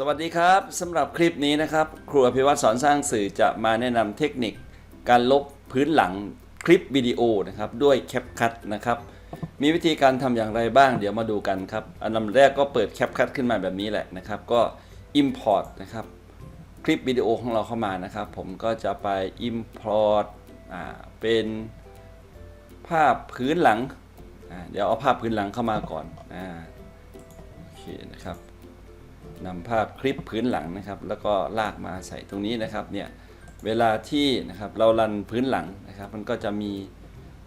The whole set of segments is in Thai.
สวัสดีครับสำหรับคลิปนี้นะครับครูอภิวัตรสอนสร้างสื่อจะมาแนะนำเทคนิค การลบพื้นหลังคลิปวิดีโอนะครับด้วยแคปคั t นะครับมีวิธีการทำอย่างไรบ้างเดี๋ยวมาดูกันครับอันดับแรกก็เปิดแคปคั t ขึ้นมาแบบนี้แหละนะครับก็ Import นะครับคลิปวิดีโอของเราเข้ามานะครับผมก็จะไป Import อ่าเป็นภาพพื้นหลังอ่าเดี๋ยวเอาภาพพื้นหลังเข้ามาก่อนอ่าโอเคนะครับ นำภาพคลิปพื้นหลังนะครับ แล้วก็ลากมาใส่ตรงนี้นะครับเนี่ยเวลาที่นะครับเรารันพื้นหลังนะครับ มันก็จะมี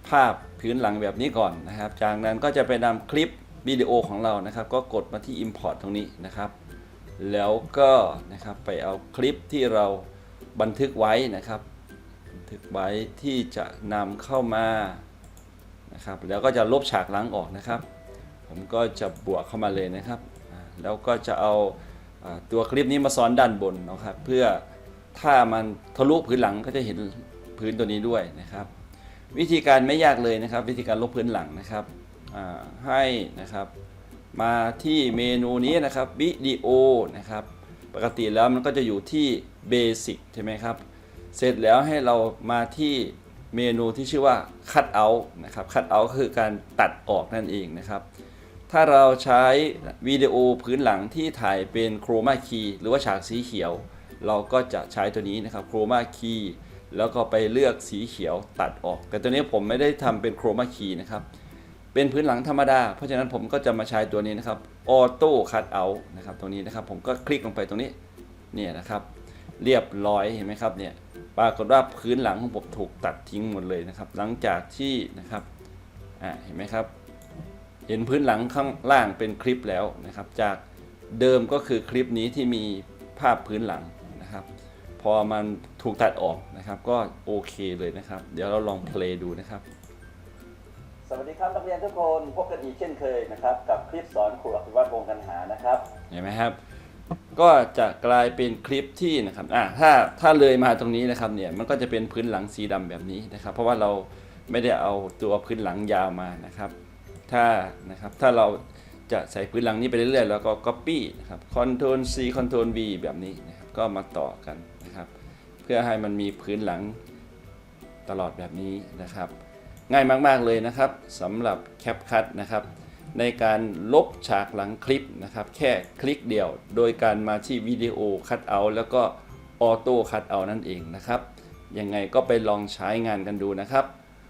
ภาพพื้นหลังแบบนี้ก่อนนะครับ จากนั้นก็จะไปนำคลิปวิดีโอของเรานะครับ ก็กดมาที่ Import ตรงนี้นะครับ แล้วก็นะครับไปเอาคลิปที่เราบันทึกไว้นะครับบันทึกไว้ที่จะนำเข้ามานะครับ แล้วก็จะลบฉากหลังออกนะครับ ผมก็จะบวกเข้ามาเลยนะครับ แล้วก็จะเอาตัวคลิปนี้มาซ้อนด้านบนนะครับ เพื่อถ้ามันทะลุพื้นหลังก็จะเห็นพื้นตัวนี้ด้วยนะครับ วิธีการไม่ยากเลยนะครับ วิธีการลบพื้นหลังนะครับให้นะครับ มาที่เมนูนี้นะครับวิดีโอนะครับ ปกติแล้วมันก็จะอยู่ที่เบสิกใช่ไหมครับ เสร็จแล้วให้เรามาที่เมนูที่ชื่อว่า cut out นะครับ cut out คือการตัดออกนั่นเองนะครับ ถ้าเราใช้วิดีโอพื้นหลังที่ถ่ายเป็นโครมาคีหรือว่าฉากสีเขียว เราก็จะใช้ตัวนี้นะครับโครมาคีแล้วก็ไปเลือกสีเขียวตัดออก แต่ตัวนี้ผมไม่ได้ทำเป็นโครมาคีนะครับ เป็นพื้นหลังธรรมดา เพราะฉะนั้นผมก็จะมาใช้ตัวนี้นะครับออโต้คัดเอานะครับตรงนี้นะครับ ผมก็คลิกลงไปตรงนี้เนี่ยนะครับ เรียบร้อยเห็นไหมครับเนี่ยปรากฏว่าพื้นหลังของผมถูกตัดทิ้งหมดเลยนะครับ หลังจากที่นะครับอ่าเห็นไหมครับ เห็นพื้นหลังข้างล่างเป็นคลิปแล้วนะครับ จากเดิมก็คือคลิปนี้ที่มีภาพพื้นหลังนะครับ พอมันถูกตัดออกนะครับ ก็โอเคเลยนะครับ เดี๋ยวเราลองเพลย์ดูนะครับ สวัสดีครับนักเรียนทุกคนพบกันอีกเช่นเคยนะครับ กับคลิปสอนครูอภิวัตรวงศ์กันหานะครับเห็นไหมครับ ก็จะกลายเป็นคลิปที่นะครับอ่าถ้าถ้าเลยมาตรงนี้นะครับเนี่ยมันก็จะเป็นพื้นหลังสีดำแบบนี้นะครับ เพราะว่าเราไม่ได้เอาตัวพื้นหลังยาวมานะครับ ถ้านะครับถ้าเราจะใส่พื้นหลังนี้ไปเรื่อยๆ แล้วก็ copy นะครับ Ctrl C Ctrl V แบบนี้นะครับก็มาต่อกันนะครับ เพื่อให้มันมีพื้นหลังตลอดแบบนี้นะครับ ง่ายมากๆเลยนะครับสำหรับ CapCut นะครับ ในการลบฉากหลังคลิปนะครับ แค่คลิกเดียว โดยการมาที่วิดีโอคัดเอาแล้วก็ออโต้คัดเอานั่นเองนะครับยังไงก็ไปลองใช้งานกันดูนะครับ